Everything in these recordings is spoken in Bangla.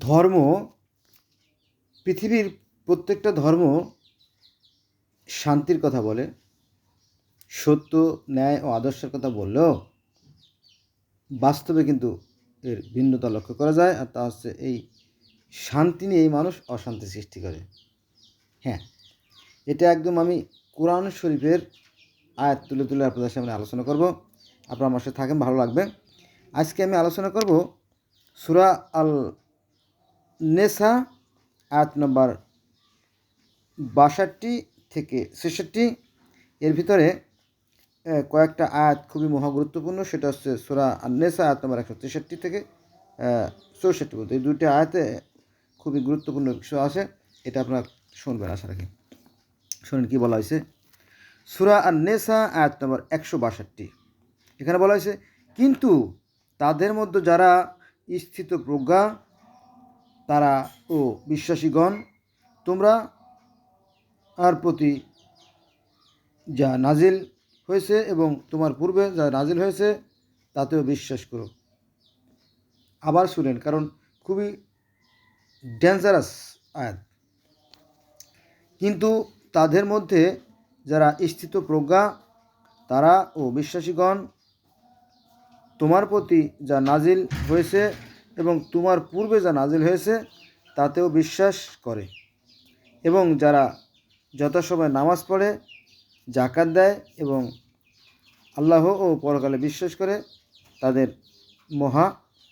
ধর্ম, পৃথিবীর প্রত্যেকটা ধর্ম শান্তির কথা বলে, সত্য, ন্যায় ও আদর্শের কথা বললেও বাস্তবে কিন্তু এর ভিন্নতা লক্ষ্য করা যায় আর তা হচ্ছে এই শান্তি নিয়ে এই মানুষ অশান্তি সৃষ্টি করে। হ্যাঁ এটা একদম আমি কোরআন শরীফের আয়াত তুলে তুলে আপনাদের সামনে আলোচনা করব। আপনারা আমার সাথে থাকেন, ভালো লাগবে। আজকে আমি আলোচনা করব সুরা আল নেসা আয়াত নম্বর বাষট্টি থেকে ছেষট্টি। এর ভিতরে কয়েকটা আয়াত খুবই মহা গুরুত্বপূর্ণ সেটা হচ্ছে সুরা নেসা আয়াত নম্বর একশো তেষট্টি থেকে চৌষট্টি পর্যন্ত। এই দুইটি আয়াতে খুবই গুরুত্বপূর্ণ বিষয় আছে, এটা আপনারা শুনবেন, আশা রাখি। শুনেন কী বলা হয়েছে? সুরা আর নেসা আয়াত নম্বর একশো বাষট্টি। এখানে বলা হয়েছে, কিন্তু তাদের মধ্যে যারা স্থিত প্রজ্ঞা তারা ও বিশ্বাসীগণ, তোমরা আর প্রতি যা নাজিল হয়েছে এবং তোমার পূর্বে যা নাজিল হয়েছে, তাতেও বিশ্বাস করো। আবার শুনেন, কারণ খুবই ডেঞ্জারাস আয়াত। কিন্তু তাদের মধ্যে যারা স্থিত প্রজ্ঞা, তারা ও বিশ্বাসীগণ, তোমার প্রতি যা নাজিল হয়েছে এবং তোমার পূর্বে যা নাজিল হয়েছে, তাতেও বিশ্বাস করে। এবং যারা যথাসময় নামাজ পড়ে জাকাত দেয় এবং আল্লাহ ও পরকালে বিশ্বাস করে, তাদের মহা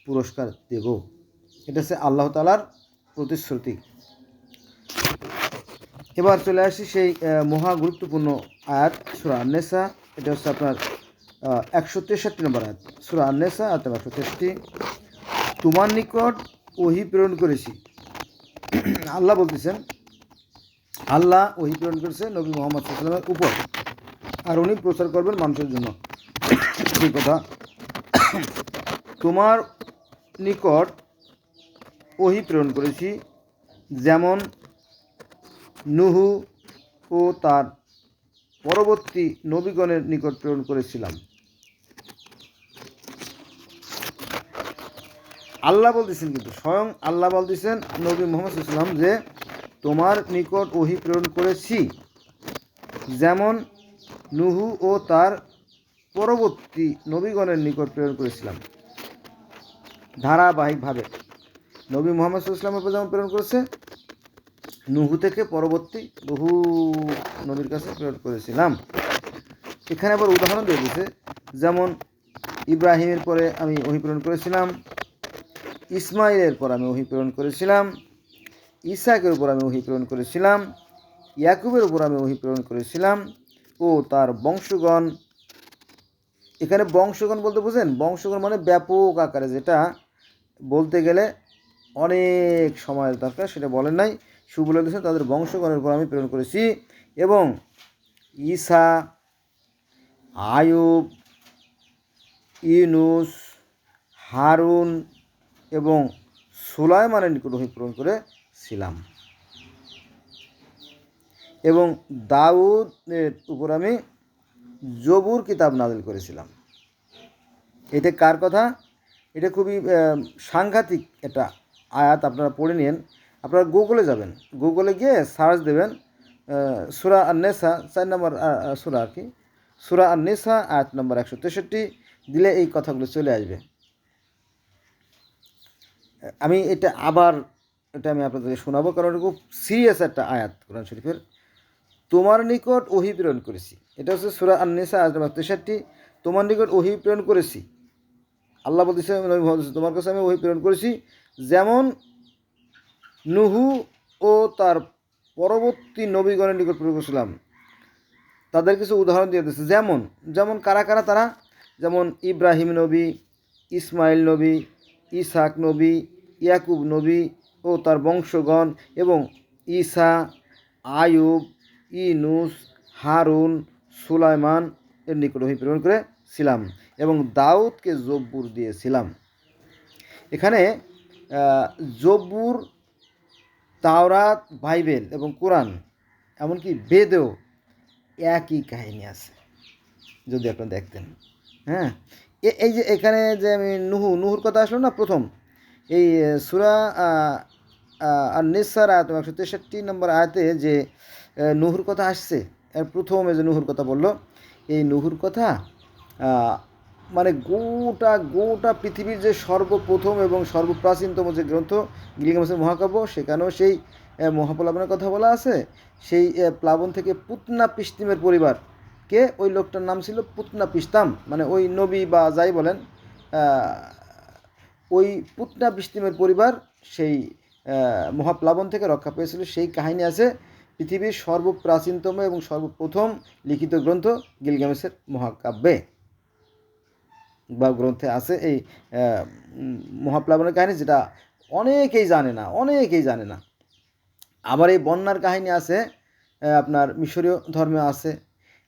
পুরস্কার দেব। এটা হচ্ছে আল্লাহ তালার প্রতিশ্রুতি। এবার চলে আসি সেই মহা গুরুত্বপূর্ণ আয়াত, সুরা আন্নেসা। এটা হচ্ছে আপনার একশো তেষট্টি নম্বর আয়াত, সুরা আন্নেসা, আয়াত একশো তেষট্টি। তোমার নিকট ওহি প্রেরণ করেছি। আল্লাহ বলতেছেন, আল্লাহ ওহি প্রেরণ করেছে নবী মোহাম্মদ সাল্লামের উপর। আর উনি প্রচার করবেন মানুষের জন্য। সেই কথা। তোমার নিকট ওহি প্রেরণ করেছি, যেমন নুহু ও তার পরবর্তী নবীগণের নিকট প্রেরণ করেছিলাম। আল্লাহ বলতেছেন কিন্তু, স্বয়ং আল্লাহ বলতেছেন নবী মোহাম্মদ ইসলাম যে, তোমার নিকট ওহি প্রেরণ করেছি। যেমন নুহু ও তার পরবর্তী নবীগণের নিকট প্রেরণ করেছিলাম। ধারাবাহিকভাবে নবী মোহাম্মদ ইসলামের যেমন প্রেরণ করেছে, নুহু থেকে পরবর্তী বহু নবীর কাছে প্রেরণ করেছিলাম। এখানে আবার উদাহরণ দিয়ে দিয়েছে, যেমন ইব্রাহিমের পরে আমি ওহি প্রেরণ করেছিলাম ইসমাইলের পর আমি ওহি প্রেরণ করেছিলাম, ইসাকের উপর আমি ওহি প্রেরণ করেছিলাম, ইয়াকুবের উপর আমি ওহি প্রেরণ করেছিলাম ও তার বংশগণ। এখানে বংশগণ বলতে বুঝেন? বংশগণ মানে ব্যাপক আকারে যেটা বলতে গেলে অনেক সময়ের দরকার, সেটা বলেন নাই। শুভ বলে তাদের বংশগণের উপর আমি প্রেরণ করেছি এবং ঈসা, আয়ুব, ইউনুস, হারুন এবং সুলাইমানের নিকট ওহি প্রেরণ করেছিলাম এবং দাউদের উপর আমি জবুর কিতাব নাজিল করেছিলাম। এটা কার কথা? এটা খুবই সাংঘাতিক একটা আয়াত, আপনারা পড়ে নিন। আপনারা গুগলে যাবেন। গুগলে গিয়ে সার্চ দেবেন সুরা আন্নেসা, চার নম্বর সুরা আর কি। সুরা আন্নেসা, আয়াত নম্বর একশো তেষট্টি, দিলে এই কথাগুলো চলে আসবে। আমি এটা আবার এটা আমি আপনাদেরকে শোনাবো কারণ এটা খুব সিরিয়াস একটা আয়াত কোরআন শরীফের। তোমার নিকট ওহি প্রেরণ করেছি। এটা হচ্ছে সুরা আন্নেসা আয়াত নম্বর তেষট্টি। তোমার নিকট ওহি প্রেরণ করেছি। আল্লাহ বলতেছে, তোমার কাছে আমি ওহি প্রেরণ করেছি। যেমন নুহু ও তার পরবর্তী নবীগণের নিকট প্রেরণ করেছিলাম। তাদের কিছু উদাহরণ দিয়ে দিচ্ছে। যেমন যেমন কারা কারা তারা? যেমন ইব্রাহিম নবী ইসমাইল নবী ইসাক নবী ইয়াকুব নবী ও তার বংশগণ এবং ঈসা আয়ুব ইনুস, হারুন, সুলাইমান এর নিকট ওহি প্রেরণ করেছিলাম এবং দাউদকে জব্বুর দিয়েছিলাম। এখানে জব্বুর তাওরাত, বাইবেল এবং কোরআন এমনকি বেদেও একই কাহিনী আছে। যদি আপনারা দেখতেন হ্যাঁ? এই যে এখানে যে আমি নুহু, নুহুর কথা আসলো না প্রথম? এই সুরা আর নিসার আয়াত একশো তেষট্টি নম্বর আয়াতে যে নুহুর কথা আসছে, এর প্রথমে যে নুহুর কথা বলল, এই নুহুর কথা মানে গোটা গোটা পৃথিবীর যে সর্বপ্রথম এবং সর্বপ্রাচীনতম যে গ্রন্থ, গিলগামেসের মহাকাব্য, সেখানেও সেই মহাপ্লাবনের কথা বলা আছে। সেই প্লাবন থেকে পুতনা পিস্তিমের পরিবার কে? ওই লোকটার নাম ছিল পুতনা পিস্তাম। মানে ওই নবী বা যাই বলেন ওই পুতনা পিস্তিমের পরিবার সেই মহাপ্লাবন থেকে রক্ষা পেয়েছিল। সেই কাহিনী আছে পৃথিবীর সর্বপ্রাচীনতম এবং সর্বপ্রথম লিখিত গ্রন্থ গিলগামেসের মহাকাব্যে বা গ্রন্থে আছে এই মহাপ্লাবনের কাহিনী যেটা অনেকেই জানে না, অনেকেই জানে না। আবার এই বন্যার কাহিনী আছে আপনার মিশরীয় ধর্মে আছে।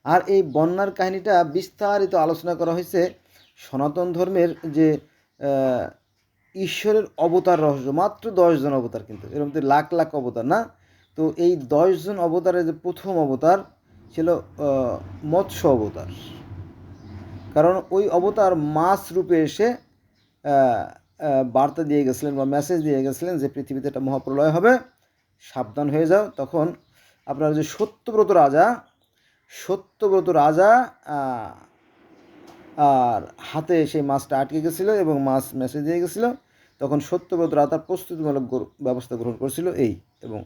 আর এই বন্যার কাহিনীটা বিস্তারিত আলোচনা করা হয়েছে সনাতন ধর্মের যে ঈশ্বরের অবতার রহস্য, মাত্র দশজন অবতার কিন্তু। এর মধ্যে লাখ লাখ অবতার, না? তো এই দশজন অবতারের যে প্রথম অবতার ছিল মৎস্য অবতার। কারণ ওই অবতার মাছ রূপে এসে বার্তা দিয়ে গেছিলেন বা মেসেজ দিয়ে গেছিলেন যে পৃথিবীতে একটা মহাপ্রলয় হবে, সাবধান হয়ে যাও। তখন আপনার যে সত্যব্রত রাজা সত্যব্রত রাজা আর হাতে সেই মাছটা আটকে গেছিল এবং মাছ মেসেজ দিয়ে গেছিল। তখন সত্যব্রত রাজা তার প্রস্তুতিমূলক ব্যবস্থা গ্রহণ করেছিল এই এবং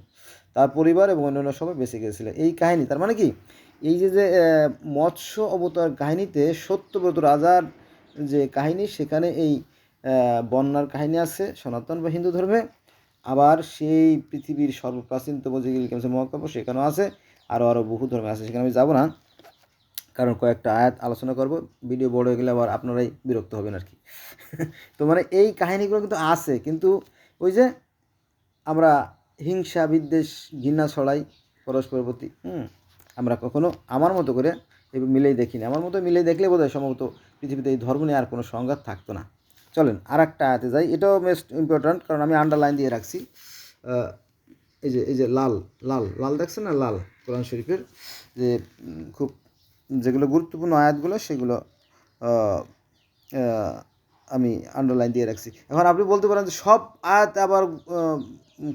তার পরিবার এবং অন্যান্য সবাই বেঁচে গেছিল এই কাহিনী, তার মানে কি? এই যে যে মৎস্য অবতার কাহিনীতে সত্যব্রত রাজার যে কাহিনী, সেখানে এই বন্যার কাহিনী আছে, সনাতন বা হিন্দু ধর্মে। আবার সেই পৃথিবীর সর্বপ্রাচীনতম যে গিলগামেশ মহাকাব্য, সেখানেও আছে। আরও আরও বহু ধর্মে আছে, সেখানে আমি যাব না। কারণ কয়েকটা আয়াত আলোচনা করব। ভিডিও বড় হয়ে গেলে আবার আপনারাই বিরক্ত হবেন আর কি। তো মানে এই কাহিনিগুলো কিন্তু আছে, কিন্তু ওই যে আমরা হিংসা, বিদ্বেষ, ঘৃণা, ছড়াই, পরস্পরের প্রতি, হুম, আমরা কখনো আমার মতো করে মিলেই দেখিনি। আমার মতো মিলেই দেখলে বোধহয় সম্ভবত পৃথিবীতে এই ধর্ম নিয়ে আর কোনো সংঘাত থাকতো না। চলেন আর একটা আয়াতে যাই। এটাও মোস্ট ইম্পর্ট্যান্ট কারণ আমি আন্ডারলাইন দিয়ে রাখছি। এই যে এই যে লাল লাল লাল দেখছেন না? লাল, কোরআন শরীফের যে খুব যেগুলো গুরুত্বপূর্ণ আয়াতগুলো, সেগুলো আমি আন্ডারলাইন দিয়ে রাখছি। এখন আপনি বলতে পারেন যে সব আয়াত আবার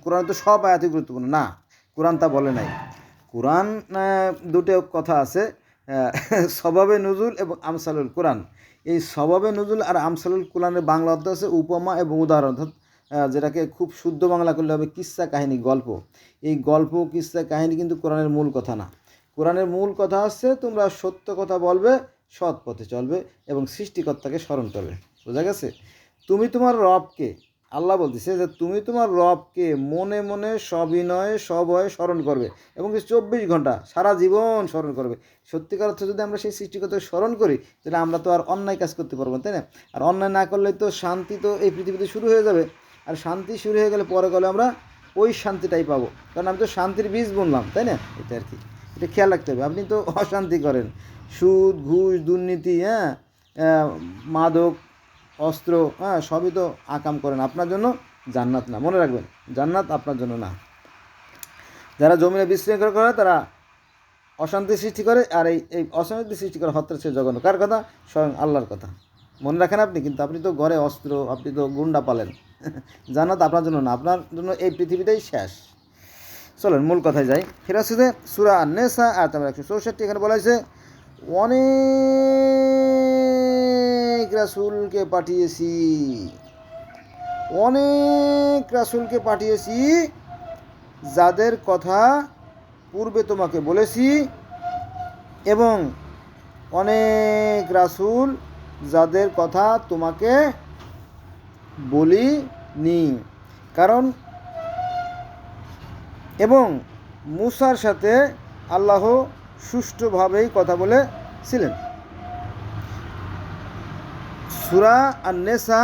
কোরআন তো সব আয়াতই গুরুত্বপূর্ণ। না, কোরআন তা বলে নাই। কোরআন দুটো কথা আছে স্বভাবে নজুল এবং আমসালুল কোরআন। এই স্বভাবে নজুল আর আমসালুল কোরআনের বাংলা অর্থ আছে উপমা এবং উদাহরণ। অর্থাৎ যেটাকে খুব শুদ্ধ বাংলা করলে হবে কিস্সা কাহিনী, গল্প। এই গল্প কিস্সা কাহিনী কিন্তু কোরআনের মূল কথা না। কোরআনের মূল কথা হচ্ছে, তোমরা সত্য কথা বলবে, সৎ পথে চলবে এবং সৃষ্টিকর্তাকে স্মরণ করবে। বোঝা গেছে? তুমি তোমার রবকে, আল্লাহ বলতেছে যে তুমি তোমার রবকে মনে মনে সবিনয়ে, সবয়ে স্মরণ করবে এবং চব্বিশ ঘণ্টা সারা জীবন স্মরণ করবে। সত্যিকার অর্থে যদি আমরা সেই সৃষ্টিকর্তাকে স্মরণ করি, তাহলে আমরা তো আর অন্যায় কাজ করতে পারব তাই না? আর অন্যায় না করলে তো শান্তি তো এই পৃথিবীতে শুরু হয়ে যাবে। আর শান্তি শুরু হয়ে গেলে পরে গেলে আমরা ওই শান্তিটাই পাবো। কারণ আমি তো শান্তির বীজ বুনলাম, তাই না? এটা আর কি। এটা খেয়াল রাখতে হবে। আপনি তো অশান্তি করেন। সুদ, ঘুষ, দুর্নীতি হ্যাঁ মাদক, অস্ত্র হ্যাঁ সবই তো আকাম করেন। আপনার জন্য জান্নাত না। মনে রাখবেন, জান্নাত আপনার জন্য না। যারা জমিনে বিশৃঙ্খলা করে, তারা অশান্তি সৃষ্টি করে, আর এই এই অশান্তি সৃষ্টি করে হত্যার সে জঘন্য। কার কথা? স্বয়ং আল্লাহর কথা। মনে রাখেন আপনি, কিন্তু আপনি তো ঘরে অস্ত্র, আপনি তো গুন্ডা পালেন। জান্নাত আপনার জন্য না। আপনার জন্য এই পৃথিবীটাই শেষ। চলেন, মূল কথায় যাই। ফিরাসিদে সুরা নেসা আর তোমার একশো চৌষট্টি, এখানে বলা হয়েছে, অনেক রাসুলকে পাঠিয়েছি, অনেক রাসুলকে পাঠিয়েছি, যাদের কথা পূর্বে তোমাকে বলেছি, এবং অনেক রাসুল যাদের কথা তোমাকে বলিনি। কারণ এবং মুসার সাথে আল্লাহ সুষ্ঠুভাবেই কথা বলেছিলেন। সুরা আন্নেসা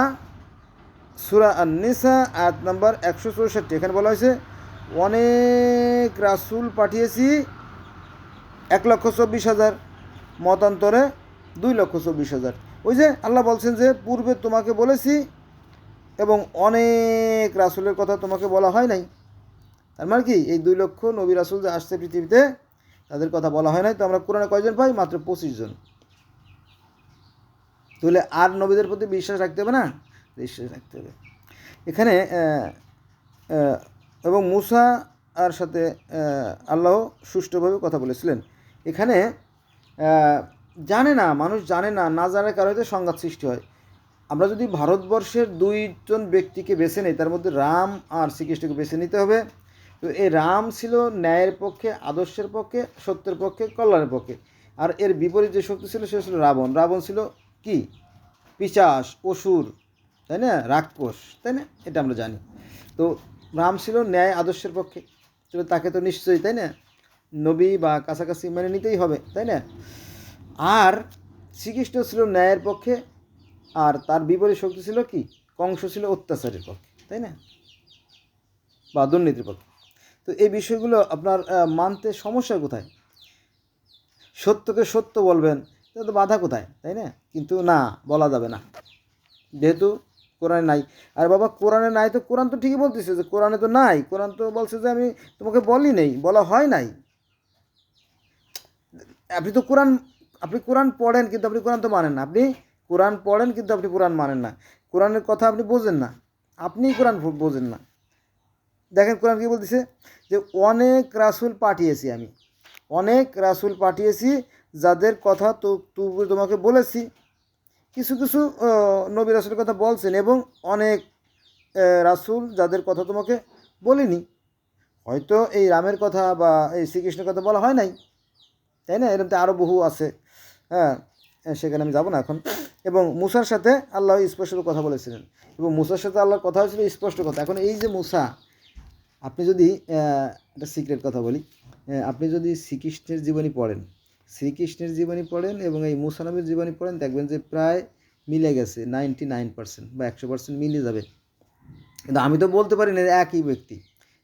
সুরা আন্নেসা, আয়াত নম্বর একশো চৌষট্টি। এখানে বলা হয়েছে, অনেক রাসুল পাঠিয়েছি এক লক্ষ চব্বিশ হাজার, মতান্তরে দুই লক্ষ চব্বিশ হাজার। ওই যে আল্লাহ বলছেন যে, পূর্বে তোমাকে বলেছি এবং অনেক রাসুলের কথা তোমাকে বলা হয় নাই। তার মানে কি? এই দুই লক্ষ নবী রাসুল যে আসছে পৃথিবীতে, তাদের কথা বলা হয় নাই। তো আমরা কোরআনে কয়জন পাই? মাত্র পঁচিশ জন। তাহলে আর নবীদের প্রতি বিশ্বাস রাখতে হবে না? বিশ্বাস রাখতে হবে। এখানে এবং মুসা আর সাথে আল্লাহ সুষ্ঠুভাবে কথা বলেছিলেন। এখানে জানে না, মানুষ জানে না না জানার কারণে সংঘাত সৃষ্টি হয়। আমরা যদি ভারতবর্ষের দুইজন ব্যক্তিকে বেছে নিই, তার মধ্যে রাম আর শ্রীকৃষ্ণকে বেছে নিতে হবে। তো এই রাম ছিল ন্যায়ের পক্ষে, আদর্শের পক্ষে, সত্যের পক্ষে, কল্যাণের পক্ষে। আর এর বিপরীত যে শক্তি ছিল সে ছিল রাবণ। রাবণ ছিল কি? পিচাস, অসুর, তাই না? রাক্ষস, তাই না? এটা আমরা জানি। তো রাম ছিল ন্যায়, আদর্শের পক্ষে। তো তাকে তো নিশ্চয়ই, তাই না? নবী বা কাছাকাছি মেনে নিতেই হবে, তাই না? আর শ্রীকৃষ্ণ ছিল ন্যায়ের পক্ষে, আর তার বিপরীত শক্তি ছিল কি? কংস ছিল অত্যাচারের পক্ষে, তাই না? বা দুর্নীতির পক্ষে। তো এই বিষয়গুলো আপনার মানতে সমস্যা কোথায়? সত্যকে সত্য বলবেন তাহলে তো বাধা কোথায়, তাই না? কিন্তু না, বলা যাবে না। যেহেতু কোরআনে নাই। আর বাবা, কোরআনে নাই তো কোরআন তো ঠিকই বলতেছে যে কোরআনে তো নাই। কোরআন তো বলছে যে আমি তোমাকে বলি নেই, বলা হয় নাই। আপনি তো কোরআন, আপনি কোরআন পড়েন কিন্তু আপনি কোরআন তো মানেন না। আপনি কোরআন পড়েন কিন্তু আপনি কোরআন মানেন না। কোরআনের কথা আপনি বোঝেন না। আপনিই কোরআন বোঝেন না। দেখেন কোরআন কি বলতেছে? যে অনেক রাসূল পাঠিয়েছি আমি। অনেক রাসূল পাঠিয়েছি যাদের কথা তো তোমাকে বলেছি। কিছু কিছু নবী রাসুলের কথা বলছেন এবং অনেক রাসূল যাদের কথা তোমাকে বলিনি। হয়তো এই রামের কথা বা এই শ্রীকৃষ্ণের কথা বলা হয় নাই। তাই না? এরকম তো আরও বহু আছে। হ্যাঁ সেখানে আমি যাব না এখন। এবং মুসার সাথে আল্লাহ স্পষ্ট কথা বলেছিলেন। এবং মুসার সাথে আল্লাহর কথা হয়েছিল স্পষ্ট কথা। এখন এই যে মুসা আপনি যদি একটা সিক্রেট কথা বলি আপনি যদি শ্রীকৃষ্ণের জীবনী পড়েন, শ্রীকৃষ্ণের জীবনী পড়েন এবং এই মুসা নবীর জীবনী পড়েন, দেখবেন যে প্রায় মিলে গেছে নাইনটি নাইন পার্সেন্ট বা একশো পার্সেন্ট মিলে যাবে। কিন্তু আমি তো বলতে পারি না একই ব্যক্তি।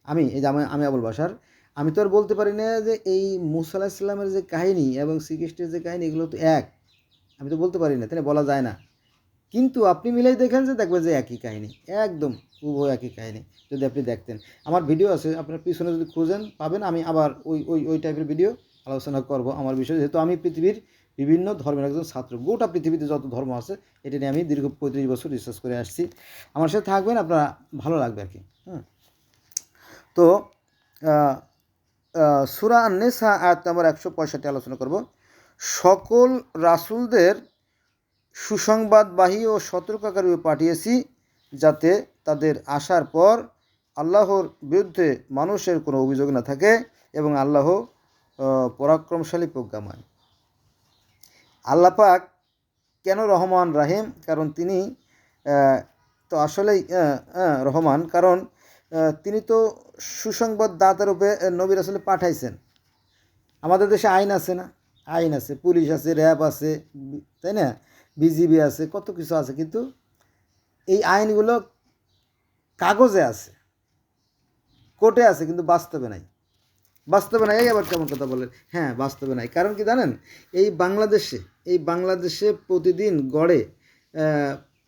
আমি, এই যে আমি আমি আবুল বাসার আমি তো আর বলতে পারি না যে এই মুসা ইসলামের যে কাহিনী এবং শ্রীকৃষ্ণের যে কাহিনী, এগুলো তো এক। আমি তো বলতে পারি না তাই বলা যায় না। কিন্তু আপনি মিলেই দেখেন যে দেখবেন যে একই কাহিনী, একদম। উভয় একই কাহিনী, যদি আপনি দেখতেন। আমার ভিডিও আছে, আপনার পিছনে যদি খুঁজেন, পাবেন, আমি আবার ওই ওই ওই টাইপের ভিডিও আলোচনা করব আমার বিষয়ে। যেহেতু আমি পৃথিবীর বিভিন্ন ধর্মের একজন ছাত্র, গোটা পৃথিবীতে যত ধর্ম আছে, এটা নিয়ে আমি দীর্ঘ পঁয়ত্রিশ বছর রিসার্চ করে আসছি। আমার সাথে থাকবেন, আপনারা, ভালো লাগবে আর কি হ্যাঁ। তো সুরা আন্নেসা আয়াত নম্বর একশো পঁয়ষট্টি আলোচনা করব। সকল রাসুলদের সুসংবাদবাহী ও সতর্ককারী পাঠিয়েছি যাতে তাদের আসার পর আল্লাহর বিরুদ্ধে মানুষের কোনো অভিযোগ না থাকে এবং আল্লাহ পরাক্রমশালী প্রজ্ঞাময় আল্লাহ পাক কেন রহমান রাহিম? কারণ তিনি তো আসলেই রহমান। কারণ তিনি তো সুসংবাদ দাতার রূপে আহ, নবীর আসলে পাঠাইছেন। আমাদের দেশে আইন আছে না? আইন আছে। পুলিশ আছে র্যাব আছে তাই না? বিজিবি আছে কত কিছু আছে। কিন্তু এই আইনগুলো কাগজে আছে, কোর্টে আছে কিন্তু বাস্তবে নাই। বাস্তবে নাই আবার কেমন কথা বলেন? হ্যাঁ বাস্তবে নাই। কারণ কি জানেন? এই বাংলাদেশে এই বাংলাদেশে প্রতিদিন গড়ে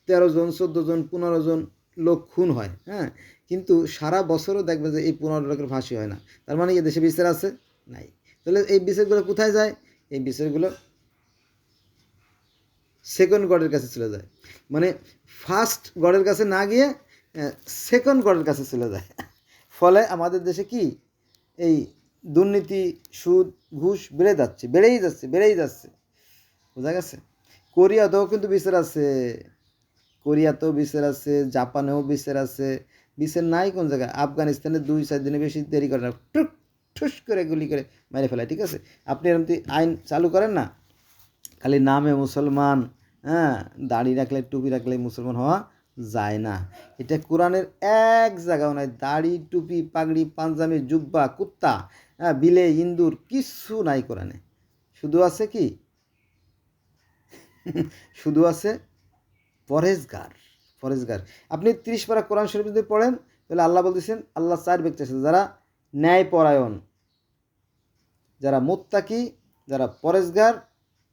তেরো জন, চোদ্দ জন, পনেরো জন লোক খুন হয় হ্যাঁ? কিন্তু সারা বছরও দেখবেন যে এই পনেরো লোকের ফাঁসি হয় না। তার মানে কি দেশে বিচার আছে? নাই। তাহলে এই বিচারগুলো কোথায় যায়? এই বিচারগুলো সেকেন্ড গডের কাছে চলে যায়। মানে ফার্স্ট গডের কাছে না গিয়ে সেকেন্ড গডের কাছে চলে যায়। ফলে আমাদের দেশে কি? এই দুর্নীতি, সুদ, ঘুষ বেড়ে যাচ্ছে, বেড়েই যাচ্ছে বেড়েই যাচ্ছে। বোঝা গেছে? কোরিয়াতেও কিন্তু বিচার আছে। কোরিয়াতেও বিচার আছে, জাপানেও বিচার আছে। বিচার নাই কোন জায়গায়? আফগানিস্তানে দুই, চার দিনে বেশি দেরি করে না। টুক, ঠুস করে গুলি করে মেরে ফেলায়, ঠিক আছে? আপনি এরকম আইন চালু করেন না, খালি নামে মুসলমান হ্যাঁ দাড়ি রাখলে, টুপি রাখলে মুসলমান হওয়া যায় না। এটা কোরআনের এক জায়গাও নাই। দাড়ি, টুপি, পাগড়ি, পাঞ্জাবি, জুব্বা কুত্তা হ্যাঁ বিলে, ইন্দুর, কিচ্ছু নাই কোরআনে। শুধু আছে কি? শুধু আছে পরেজগার পরেজগার। আপনি তিরিশ পারা কোরআন শরীফ যদি পড়েন, তাহলে আল্লাহ বলতেছেন, আল্লাহ চার ব্যক্তি আছে যারা ন্যায়পরায়ণ, যারা মুত্তাকি, যারা পরেজগার,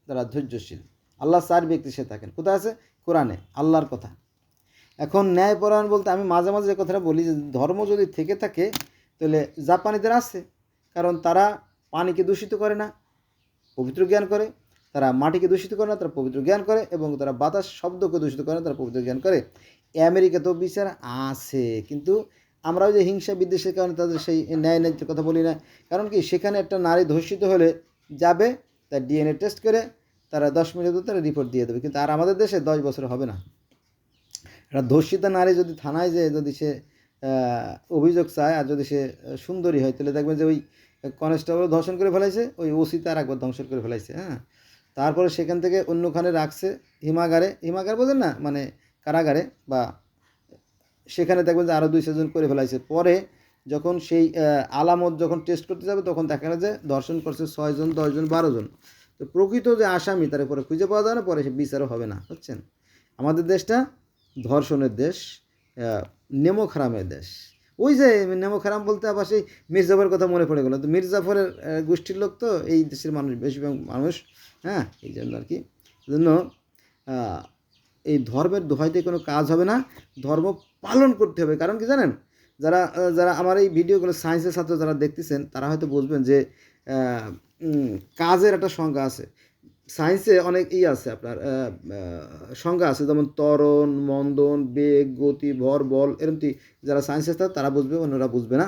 যারা ধৈর্যশীল। আল্লাহ চার ব্যক্তি সে থাকেন। কোথায় আছে? কোরআনে, আল্লাহর কথা। এখন ন্যায়পরায়ণ বলতে আমি মাঝে মাঝে যে কথাটা বলি যে ধর্ম যদি থেকে থাকে, তাহলে জাপানিদের আছে। কারণ তারা পানিকে দূষিত করে না, পবিত্র জ্ঞান করে। তারা মাটিকে দূষিত করে না, তারা পবিত্র জ্ঞান করে এবং তারা বাতাস শব্দকে দূষিত করে না, তারা পবিত্র জ্ঞান করে। আমেরিকাতেও বিচার আছে, কিন্তু আমরা যে হিংসা বিদ্বেষের কারণে তাদের সেই ন্যায় ন্যায্যের কথা বলি না। কারণ কি? সেখানে একটা নারী ধর্ষিত হলে যাবে, তার ডিএনএ টেস্ট করে, তারা দশ মিনিট তারা রিপোর্ট দিয়ে দেবে। কিন্তু আর আমাদের দেশে দশ বছর হবে না। একটা ধর্ষিতা নারী যদি থানায় যে যদি সে অভিযোগ চায় আর যদি সে সুন্দরী হয়, তাহলে দেখবেন যে ওই কনস্টেবল ধর্ষণ করে ফেলাইছে, ওই ওসি তার একবার ধ্বংসন করে ফেলাইছে হ্যাঁ? তারপরে সেখান থেকে অন্যখানে রাখছে হিমাগারে। হিমাগার বোঝেন না মানে কারাগারে বা সেখানে দেখবেন যে আরও দুই, চারজন করে ফেলাইছে। পরে যখন সেই আলামত যখন টেস্ট করতে যাবে, তখন দেখা গেল যে ধর্ষণ করছে ছয়জন দশজন বারোজন তো প্রকৃত যে আসামি, তার উপরে খুঁজে পাওয়া যায় না, পরে সে বিচারও হবে না, বুঝছেন? আমাদের দেশটা ধর্ষণের দেশ আহ, নেমো খারামের দেশ। ওই যে নেমো খারাম বলতে আবার সেই মির্জাফরের কথা মনে পড়ে গেল। তো মির্জাফরের গোষ্ঠীর লোক তো এই দেশের মানুষ বেশিরভাগ মানুষ হ্যাঁ এই জন্য আর কি। জন্য এই ধর্মের দোহাইতে কোনো কাজ হবে না। ধর্ম পালন করতে হবে। কারণ কি জানেন? যারা যারা আমার এই ভিডিওগুলো সায়েন্সের ছাত্র যারা দেখতেছেন তারা হয়তো বুঝবেন যে কাজের একটা সংজ্ঞা আছে। সায়েন্সে অনেক ই আছে আপনার সংজ্ঞা আছে, যেমন ত্বরণ, মন্দন, বেগ, গতি, ভর, বল, এরকম কি যারা সায়েন্সে ছাত্র তারা বুঝবে, অন্যরা বুঝবে না।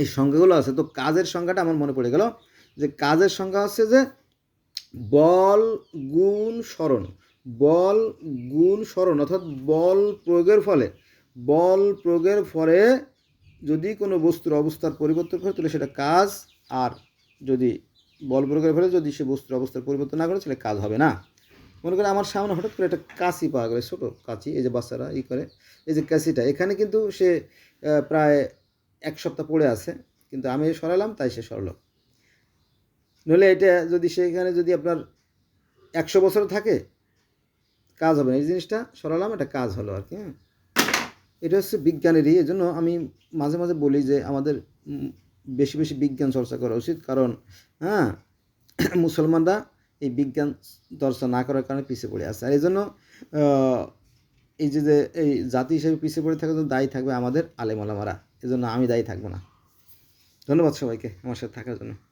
এই সংজ্ঞাগুলো আছে, তো কাজের সংজ্ঞাটা আমার মনে পড়ে গেল, যে কাজের সংজ্ঞা হচ্ছে যে বল, গুণ, স্মরণ। বল, গুণ, স্মরণ, অর্থাৎ বল প্রয়োগের ফলে, বল প্রয়োগের ফলে যদি কোনো বস্তুর অবস্থার পরিবর্তন করে তাহলে সেটা কাজ, আর যদি বল প্রয়োগের ফলে, যদি সে বস্তুর অবস্থার পরিবর্তন না করে, তাহলে কাজ হবে না। মনে করেন আমার সামনে হঠাৎ করে একটা কাঁচি পাওয়া গেলো, ছোটো কাঁচি এই যে বাচ্চারা ই করে, এই যে কাঁচিটা এখানে কিন্তু সে প্রায় এক সপ্তাহ পড়ে আছে, কিন্তু আমি সরালাম, তাই সে সরল। নইলে এটা যদি সেখানে যদি আপনার একশো বছর থাকে, কাজ হবে না। এই জিনিসটা সরালাম এটা কাজ হলো আর কি হ্যাঁ। এটা হচ্ছে বিজ্ঞানেরই এই জন্য আমি মাঝে মাঝে বলি যে আমাদের বেশি বেশি বিজ্ঞান চর্চা করা উচিত। কারণ হ্যাঁ মুসলমানরা এই বিজ্ঞান চর্চা না করার কারণে পিছিয়ে পড়ে আছে। আর এই জন্য এই যে যে, এই জাতি হিসেবে পিছিয়ে পড়ে থাকার জন্য দায়ী থাকবে আমাদের আলেমালামারা এই জন্য আমি দায়ী থাকব না। ধন্যবাদ সবাইকে আমার সাথে থাকার জন্য।